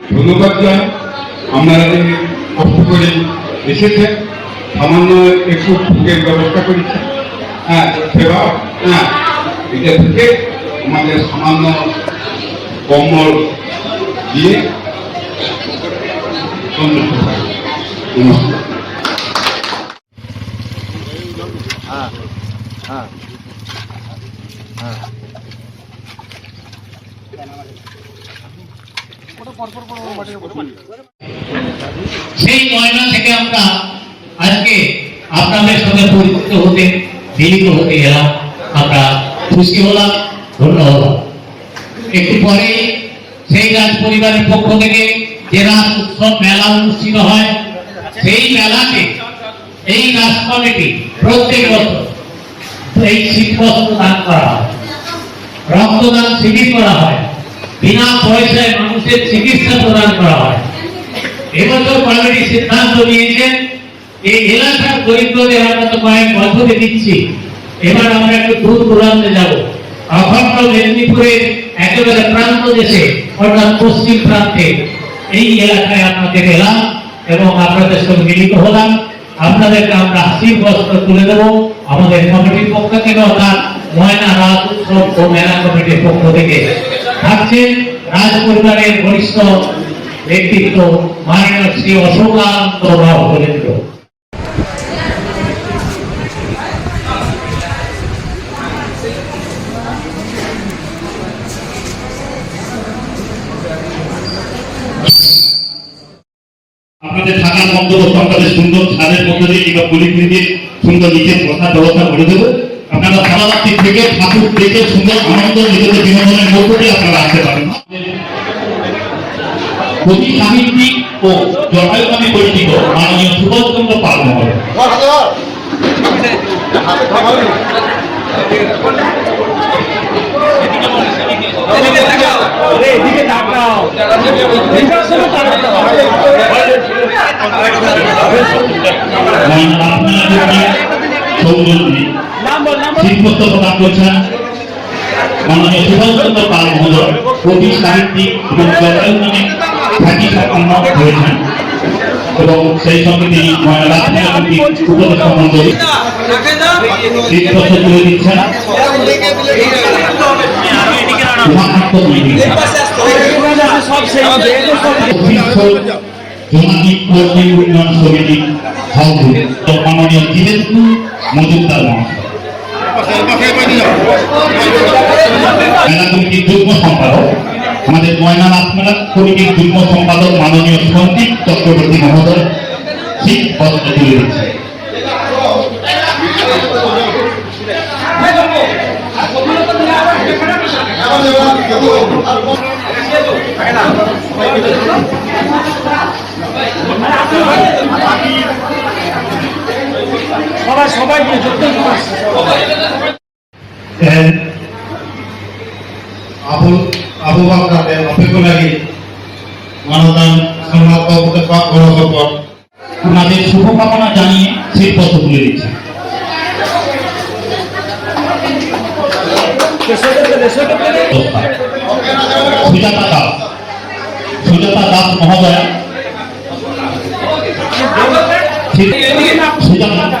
ধন্যবাদ জানাই আপনারা যে কষ্ট করে এসেছেন, সামান্য একটু ভোগের ব্যবস্থা করেছেন। হ্যাঁ সেবা হ্যাঁ এটা থেকে আমাদের সামান্য কম্বল দিয়ে সন্তুষ্ট থাকি নমস্কার। সেই ময়না থেকে আমরা আজকে আপনাদের সঙ্গে পরিচিত হতে, মিলিত হতে গেলাম আমরা খুশি হলাম ধন্য হলাম একটু পরে সেই রাজ পরিবারের পক্ষ থেকে যে রাস উৎসব মেলা অনুষ্ঠিত হয়, সেই মেলাতে এই রাজ কমিটি প্রত্যেক বছর এই শীতবস্ত্র দান করা হয়। রক্তদান শিবির করা হয়। বিনা পয়সায় মানুষের চিকিৎসা প্রদান করা হয়। এবছর কমিটি সিদ্ধান্ত নিয়েছেন, এই এলাকার দরিদ্রদের আমরা তো কয়েক বছরে দিচ্ছি। এবার আমরা একটু দূর দূরান্তে যাব। অখণ্ড মেদিনীপুরের একেবারে প্রান্ত দেশে, অর্থাৎ পশ্চিম প্রান্তে এই এলাকায় আপনাদের এলাম এবং আপনাদের সঙ্গে মিলিত হলাম। আপনাদেরকে আমরা হাসির বস্ত্র তুলে দেব। আমাদের কমিটির পক্ষ থেকে অর্থাৎ ময়না রাজ উৎসব ও মেলা কমিটির পক্ষ থেকে। থাকছেন রাজ পরিবারের বরিষ্ঠ ব্যক্তিত্ব মাননীয় শ্রী অশোকান্ত বলেন্দ্র আপনাদের থাকার বন্দোবস্ত সুন্দর ছাদের মধ্যে দিয়ে কিংবা পলিথিন দিয়ে সুন্দর নিচের বসার ব্যবস্থা করে দেবো। আপনারা সারারাত্রি থেকে ঠাকুর দেখে সুন্দর আনন্দ নিজেদের বিনোদনের মধ্য দিয়ে আপনারা আসতে পারেন। কবি সাহিত্যিক ও জটায়ু নামে পরিচিত মাননীয় সুভাষচন্দ্র পাল মহোদয় সৌন্দর্যী শিল্পত্ব প্রদান করছেন মাননীয় সুভাষচন্দ্র পাল মহোদয় কবি সাহিত্যিক এবং জটায়ু নামে খ্যাতি সম্পন্ন হয়েছেন। এবং সেই সঙ্গে তিনি রাজনীতি উপদেশ মন্ডলী শিল্পত্ব তুলে দিচ্ছেন। উমাকান্ত মৈত্রী জমাটি কর্মী উন্নয়ন সমিতি হাউস মাননীয় দিবেন্দু মজুমদার মহাশয়। কমিটির যুগ্ম সম্পাদক, আমাদের ময়না রাসমেলা কমিটির যুগ্ম সম্পাদক মাননীয় সন্দীপ চক্রবর্তী মহোদয়, ঠিক বস্ত্র তুলে দিচ্ছে। সবাই সবাই যুক্ত আবু আবু বাকরের অপেক্ষা লাগে। মানদান সম্রাট বাবুকে পাক ওনাদের শুভকামনা জানিয়ে শীতপত্র তুলে দিচ্ছে। সুজাতা দাস সুজাতা দাস মহোদয়। সুজাতা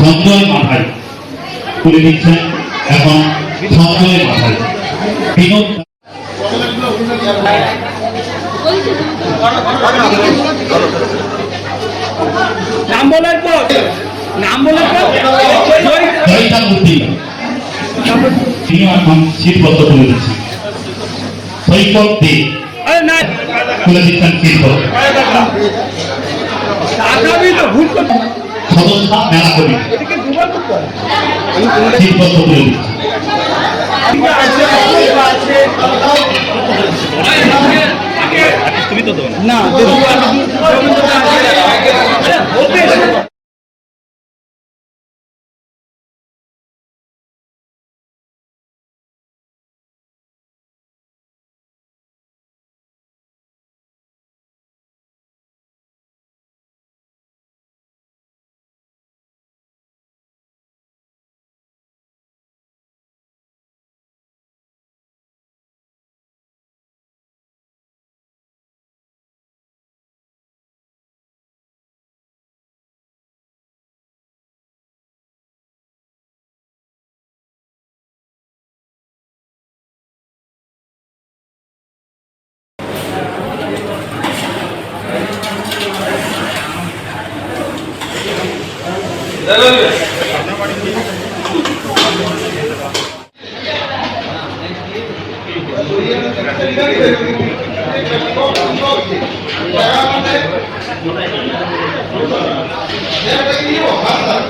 সঞ্জয় মাথায় তুলে দিচ্ছেন এখন সঞ্জয় মাথায়। বিনোদ নাম বলার পর নাম বলার পর জয়িতা মূর্তি তিনি এখন শীতপত্র তুলে দিচ্ছেন। সৈকত দে। আরে না। তুলে দিচ্ছেন শীতপত্র তো ভুল করতে সদস্য মেলা কবি এদিকে দুবার করতে হয় শীতপত্র তুলে দিচ্ছেন ঠিক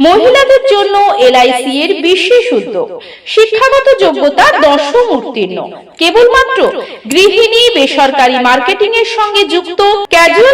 মহিলাদের জন্য এলআইসি এর বিশেষ উদ্যোগ। শিক্ষাগত যোগ্যতা দশম উত্তীর্ণ। কেবলমাত্র গৃহিণী, বেসরকারি মার্কেটিং এর সঙ্গে যুক্ত ক্যাজুয়াল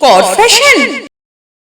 কর ফ্যাশন